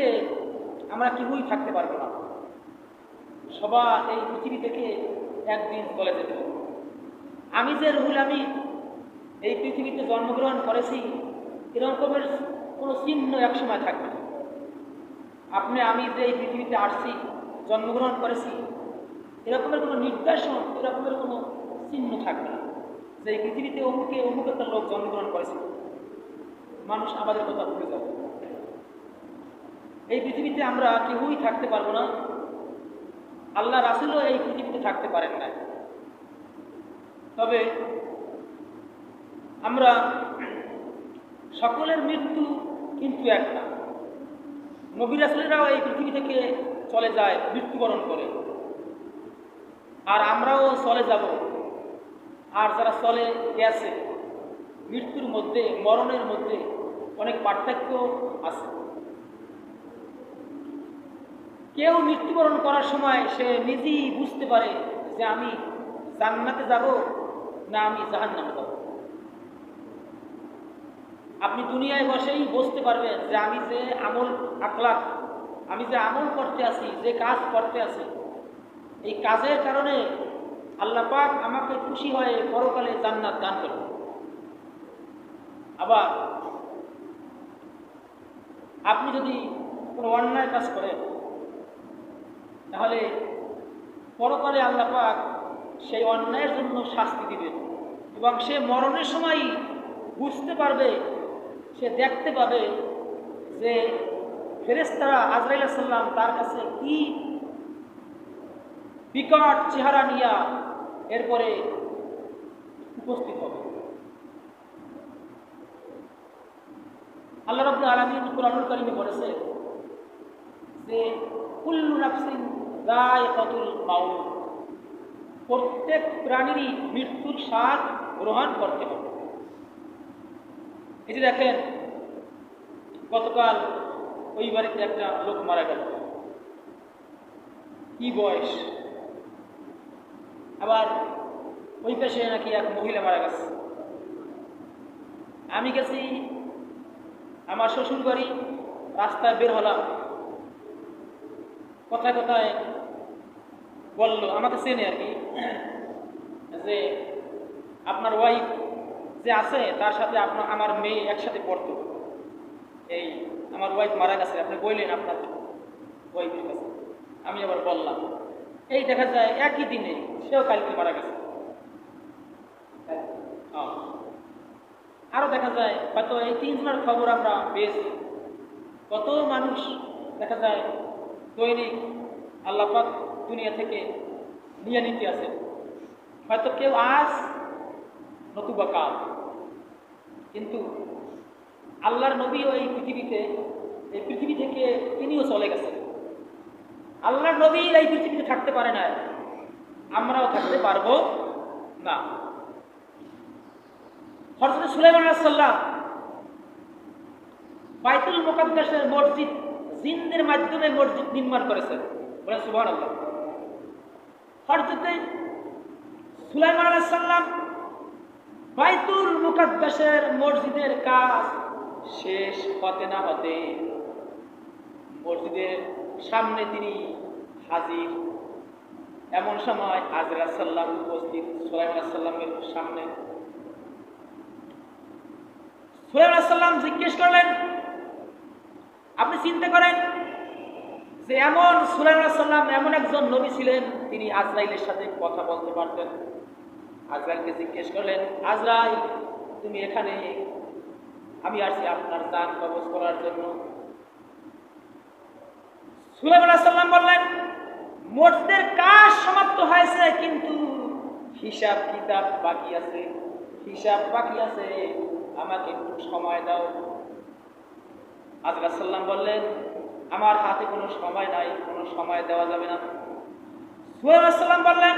পৃথিবীতে আমরা কেউই থাকতে পারব না। সবার এই পৃথিবী থেকে একদিন চলে যেতে। আমি যে রুহুল আমি এই পৃথিবীতে জন্মগ্রহণ করেছি, এরকমের কোনো চিহ্ন একসময় থাকবে আপনি, আমি যে এই পৃথিবীতে আসছি, জন্মগ্রহণ করেছি, এরকমের কোনো নির্দেশন, এরকমের কোনো চিহ্ন থাকবে না। যে এই পৃথিবীতে অমুকে অমুক একটা লোক জন্মগ্রহণ করেছে, মানুষ আমাদের কথা ভুলে যাবে। এই পৃথিবীতে আমরা কেউই থাকতে পারব না। আল্লাহ রাসুলও এই পৃথিবীতে থাকতে পারেন না তবে আমরা সকলের মৃত্যু কিন্তু এক না। নবী রাসুলেরাও এই পৃথিবী থেকে চলে যায়, মৃত্যুবরণ করে। আর আমরাও চলে যাব। আর যারা চলে গেছে, মৃত্যুর মধ্যে, মরণের মধ্যে অনেক পার্থক্য আছে। কেউ মৃত্যুবরণ করার সময় সে নিজেই বুঝতে পারে যে আমি জান্নাতে যাব না আমি জাহান নামে যাব। আপনি দুনিয়ায় বসেই বুঝতে পারবেন যে আমি যে আমল আখলাক আমি যে আমল করতে আছি, যে কাজ করতে আছি, এই কাজের কারণে আল্লাহ পাক আমাকে খুশি হয়ে পরকালে জান্নাত দান করবে আবার আপনি যদি কোনো অন্যায় কাজ করেন তাহলে পরকালে আল্লাহ পাক সেই অন্যায়ের জন্য শাস্তি দিবেন। এবং সে মরণের সময় বুঝতে পারবে, সে দেখতে পাবে যে ফেরেস্তারা আজরাইল সাল্লাম তার কাছে কি বিকট চেহারা নিয়া এরপরে উপস্থিত হবে। আল্লাহ রব্দুল আলমিন কোরআনুল কারিমে বলেছে যে, কুল্লু নাফসিন দায়কাতুল মাউত প্রত্যেক প্রাণীরই মৃত্যুর স্বাদ গ্রহণ করতে হবে। যে দেখেন, গতকাল ওই বাড়িতে একটা লোক মারা গেল। কি বয়স? আবার ওই পাশে নাকি এক মহিলা মারা গেছে। আমি গেছি, আমার শ্বশুর বাড়ি রাস্তায় বের হলাম। কথায় কথায় বলল, আমাকে চেনে আর কি, যে আপনার ওয়াইফ যে আছে, তার সাথে আপনার, আমার মেয়ে একসাথে পড়তো। এই আমার ওয়াইফ মারা গেছে, আপনি বললেন আপনার ওয়াইফের কাছে। আমি আবার বললাম, এই দেখা যায় একই দিনে সেও কালকে মারা গেছে। হ্যাঁ। আরও দেখা যায়, হয়তো এই তিনজনের খবর আমরা পেয়েছি। কত মানুষ দেখা যায় দৈনিক আল্লাপাক দুনিয়া থেকে নিয়ে নিতে আছে। হয়তো কেউ আজ নতুবা কাল। কিন্তু আল্লাহর নবীও এই পৃথিবীতে, এই পৃথিবী থেকে তিনিও চলে গেছেন। আল্লাহর নবী এই পৃথিবীতে থাকতে পারে না আমরাও থাকতে পারব না। হরজত সুলাইমান সাল্লাম বাইতুল মোকাদ্দাসের মসজিদ জিনদের মাধ্যমে মসজিদ নির্মাণ করেছেন। বলেন সুবাহ আল্লাহ হরজতে সুলাইমান সাল্লাম বাইতুল মুকাদ্দাসের মসজিদের কাজ শেষ হতে না হতে মসজিদের সামনে তিনি হাজির। এমন সময় হাজরা সাল্লাম উপস্থিত সোলাইমান সাল্লামের সামনে। সোলাইমান সাল্লাম জিজ্ঞেস করলেন, আপনি চিন্তা করেন যে এমন সুলাইমান সাল্লাম এমন একজন নবী ছিলেন, তিনি আজরাইলের সাথে কথা বলতে পারতেন। আজরাইলকে জিজ্ঞেস করলেন, আজরাইল, তুমি এখানে? আমি আসছি আপনার দান কবজ করার জন্য। সুলাইমান সাল্লাম বললেন, মসজিদের কাজ সমাপ্ত হয়েছে, কিন্তু হিসাব কিতাব বাকি আছে। হিসাব বাকি আছে, আমাকে একটু সময় দাও। আজরা সাল্লাম বললেন আমার হাতে কোনো সময় নাই, কোনো সময় দেওয়া যাবে না। সুহাইব সাল্লাম বললেন,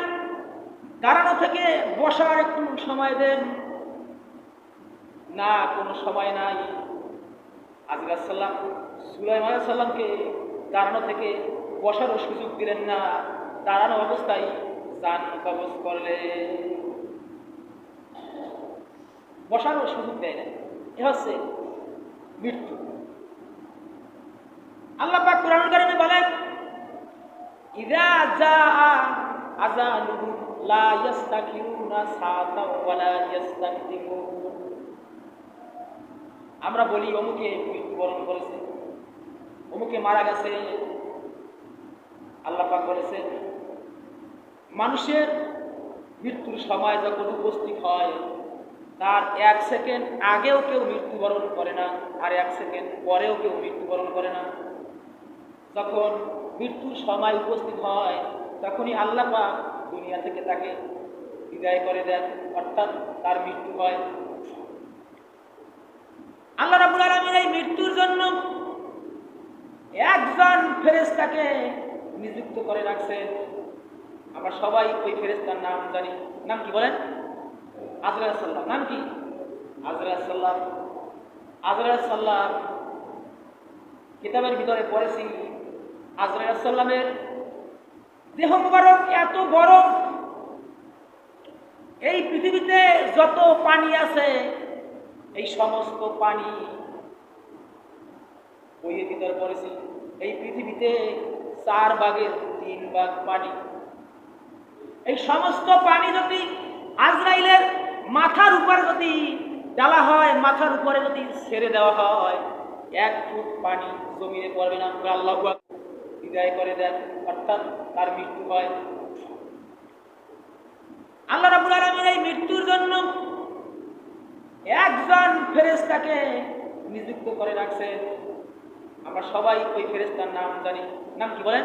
দাঁড়ানো থেকে বসার একটু সময় দেন। না, কোনো সময় নাই। আজরা সাল্লাম সুলাইমান সাল্লামকে দাঁড়ানো থেকে বসারও সুযোগ দিলেন না। দাঁড়ানো অবস্থায় যান কবজ করলে বসারও সুযোগ দেয় না এ হচ্ছে মৃত্যু। আল্লাহ পাক কোরআন কারিমে বলেন ইযা জাআ আযানুহু লা ইস্তাকিরুনা সাআতা ওয়া লা ইস্তাকদিমুন। আমরা বলি, অমুকে মৃত্যুবরণ করেছে, অমুকে মারা গেছে। আল্লাহ পাক বলেছেন, মানুষের মৃত্যুর সময় যখন উপস্থিত হয়, তার এক সেকেন্ড আগেও কেউ মৃত্যুবরণ করে না, আর এক সেকেন্ড পরেও কেউ মৃত্যুবরণ করে না। যখন মৃত্যুর সময় উপস্থিত হয়, তখনই আল্লাহ পাক দুনিয়া থেকে তাকে বিদায় করে দেন, অর্থাৎ তার মৃত্যু হয়। আল্লাহ রাবুল আলমীর এই মৃত্যুর জন্য একজন ফেরেস্তাকে নিযুক্ত করে রাখছেন। আমরা সবাই ওই ফেরেস্তার নাম জানি। নাম কি বলেন? আজরা সাল্লাম নাম কি? আজরা সাল্লাম আজরা সাল্লাম কিতাবের ভিতরে পড়েছি আজরা সাল্লামের দেহ মুবারক এত বড়। এই পৃথিবীতে যত পানি আছে, এই সমস্ত পানি এই পৃথিবীতে চার ভাগের তিন ভাগ পানি। এই সমস্ত পানি যদি আজরাইলের মাথার উপরে যদি ডালা হয়, মাথার উপরে যদি ছেড়ে দেওয়া হয়, এক ফুট পানি জমিনে পড়বে না। আল্লাহ বিদায় করে দেন, অর্থাৎ তার মৃত্যু হয়। আল্লাহ রাবুল আলমীর এই মৃত্যুর জন্য একজন ফেরেস্তাকে নিযুক্ত করে রাখছেন আমরা সবাই ওই ফেরেস্তার নাম জানি। নাম কি বলেন?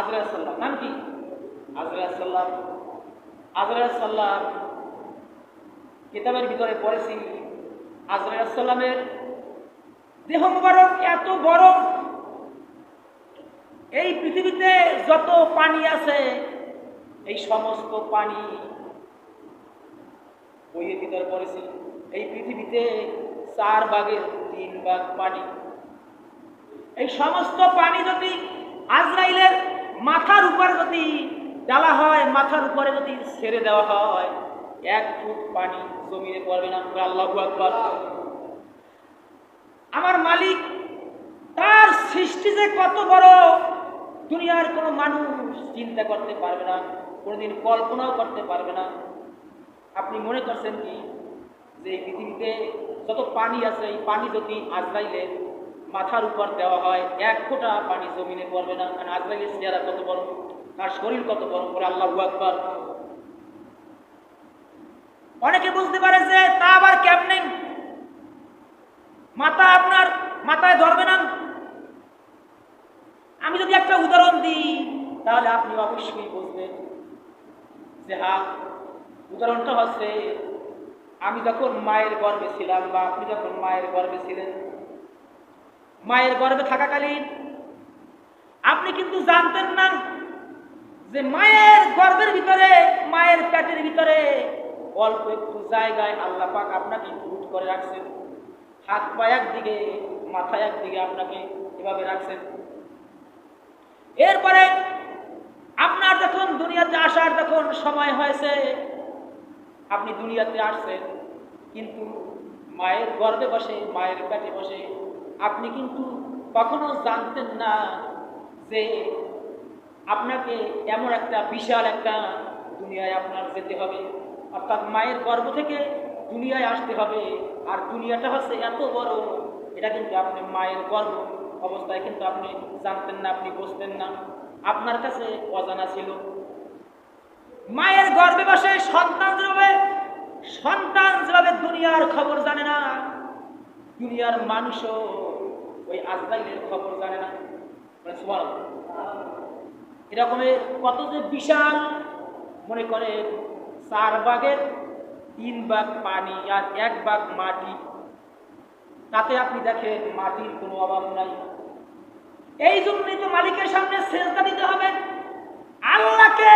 আজরা সাল্লাম নাম কি? আজরা সাল্লাম আজরা সাল্লাম কিতাবের ভিতরে পড়েছি। আজরা সাল্লামের দেহ মুবারক এত বড় এই পৃথিবীতে যত পানি আছে, এই সমস্ত পানি বইয়ের ভিতরে পড়েছি এই পৃথিবীতে চার ভাগের তিন ভাগ পানি। এই সমস্ত পানি যদি আজরাইলের মাথার উপরে যদি ডালা হয়, মাথার উপরে যদি ছেড়ে দেওয়া হয়, এক ফুট পানি জমিনে পড়বে না আল্লাহ আকবর। আমার মালিক তার সৃষ্টি যে কত বড় দুনিয়ার কোনো মানুষ চিন্তা করতে পারবে না, কোনোদিন কল্পনাও করতে পারবে না। আপনি মনে করছেন কি? যে এই পৃথিবীতে যত পানি আছে, এই পানি যদি আজরাইলে মাথার উপর দেওয়া হয়, এক ফোঁটা পানি জমিনে পড়বে না। কারণ আজরাইলের চেহারা কত বড়, তার শরীর কত বড় করে আল্লাহ আকবর। অনেকে বুঝতে পারে যে তা আবার কেমনে? মাথা আপনার মাথায় ধরবে না? আমি যদি একটা উদাহরণ দিই, তাহলে আপনি অবশ্যই বুঝবেন যে হ্যাঁ উদাহরণটা হচ্ছে, আমি যখন মায়ের গর্ভে ছিলাম বা আপনি যখন মায়ের গর্ভে ছিলেন, মায়ের গর্ভে থাকাকালীন আপনি কিন্তু জানতেন না যে মায়ের গর্ভের ভিতরে, মায়ের পেটের ভিতরে অল্প একটু জায়গায় আল্লাহ পাক আপনাকে ভুট করে রাখছেন। হাত পা একদিকে, মাথা একদিকে আপনাকে এভাবে রাখছেন। এরপরে আপনার যখন দুনিয়াতে আসার যখন সময় হয়েছে, আপনি দুনিয়াতে আসছেন, কিন্তু মায়ের গর্ভে বসে, মায়ের পেটে বসে, আপনি কিন্তু কখনো জানতেন না যে আপনাকে এমন একটা বিশাল একটা দুনিয়ায় আপনার যেতে হবে। অর্থাৎ মায়ের গর্ভ থেকে দুনিয়ায় আসতে হবে। আর দুনিয়াটা হচ্ছে এত বড়, এটা কিন্তু আপনি মায়ের গর্ভ অবস্থায়, কিন্তু আপনি জানতেন না, আপনি বুঝতেন না। আপনার কাছে অজানা ছিল। মায়ের গর্ভে বসে সন্তান যেভাবে সন্তান যেভাবে দুনিয়ার খবর জানে না, দুনিয়ার মানুষও ওই আজরাইলের খবর জানে না। মানে। এরকমের কত যে বিশাল, মনে করে চার ভাগের তিন ভাগ পানি আর এক ভাগ মাটি। তাতে আপনি দেখেন মাটির কোনো অভাব নাই। এই জন্যই তো মালিকের সামনে সেজদা দিতে হবে। আল্লাহকে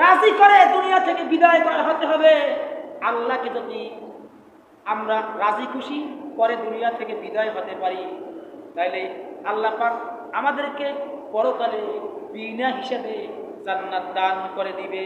রাজি করে দুনিয়া থেকে বিদায় করা হতে হবে। আল্লাহকে যদি আমরা রাজি খুশি, পরে দুনিয়া থেকে বিদায় হতে পারি, তাইলে আল্লাহ পাক আমাদেরকে পরকালে বিনা হিসেবে জান্নাত দান করে দিবে।